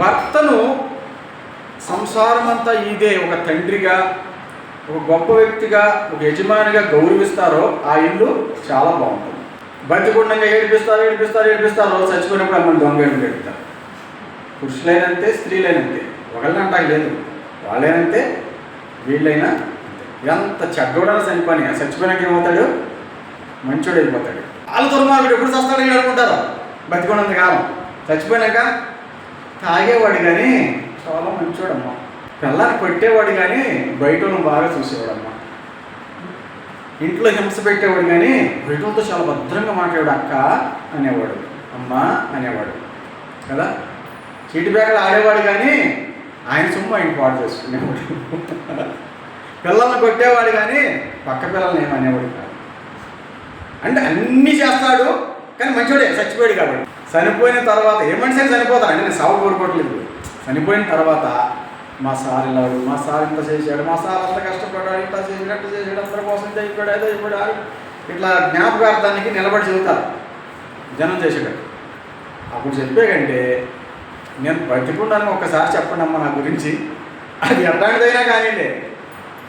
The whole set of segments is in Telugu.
భర్తను సంసారం అంతా ఇదే ఒక తండ్రిగా ఒక గొప్ప వ్యక్తిగా ఒక యజమానిగా గౌరవిస్తారో ఆ ఇల్లు చాలా బాగుంటుంది. బతికుండంగా ఏడిపిస్తారు ఏడిపిస్తారు ఏడిపిస్తారు చచ్చిపోయినప్పుడు అమ్మని దొంగ ఏడుపు ఏడుపుతారు పురుషులైనంతే స్త్రీలైనంతే ఒకళ్ళంటాక లేదు. వాళ్ళైనంతే వీళ్ళైనా ఎంత చెడ్డోడైనా చనిపోయి చచ్చిపోయినాక ఏమవుతాడు? మంచోడు అయిపోతాడు వాళ్ళు దుర్మార్గుడు ఎప్పుడు చస్తాడు అనుకుంటారు బతికున్నంత కాలం. చచ్చిపోయినాక తాగేవాడు కానీ చాలా మంచోడమ్మా. పిల్లని కొట్టేవాడు కానీ బయట బాగా చూసేవాడమ్మా. ఇంట్లో హింస పెట్టేవాడు కానీ బయటతో చాలా భద్రంగా మాట్లాడాడు అక్క అనేవాడు అమ్మ అనేవాడు. కదా? చీటి బ్యాగులు ఆడేవాడు కానీ ఆయన సొమ్ము ఆయన పాడు చేసుకునేవాడు. పిల్లల్ని కొట్టేవాడు కానీ పక్క పిల్లల్ని ఏమనేవాడు కాదు. అంటే అన్నీ చేస్తాడు కానీ మంచివాడే చచ్చిపోయాడు కాబట్టి. చనిపోయిన తర్వాత ఏ మనిషి అయినా చనిపోతాడు. అంటే నేను సాగు కోరుకోవట్లేదు. చనిపోయిన తర్వాత మా సార్ ఇలాడు మా సార్ ఇంత చేశాడు మా సార్ అంత కష్టపడ్డాడు ఇంత చేసినట్టు అంత చేసాడు అందరి కోసం ఇంత అయిపోయాడు ఏదో అయిపోయాడు ఇట్లా జ్ఞాపకార్థానికి నిలబడి చెబుతారు జనం చేసేటట్టు. అప్పుడు చెప్పేకంటే నేను బతికుండాను ఒక్కసారి చెప్పండి అమ్మ నా గురించి. అది ఎట్లాంటిదైనా కానివ్వండి.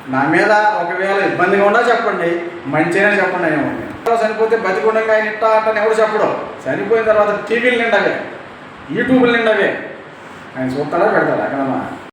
నా మీద ఒకవేళ ఇబ్బందిగా ఉండా చెప్పండి. మంచిగా చెప్పండి అనేవాడిని ఏమన్నా చనిపోతే బతికుండగా ఆయన ఇట్టా అంటే ఎవరు చెప్పడం. చనిపోయిన తర్వాత టీవీలు నిండవే యూట్యూబ్లు నిండవే. ఆయన చూస్తాడా పెడతాడా అక్కడమ్మా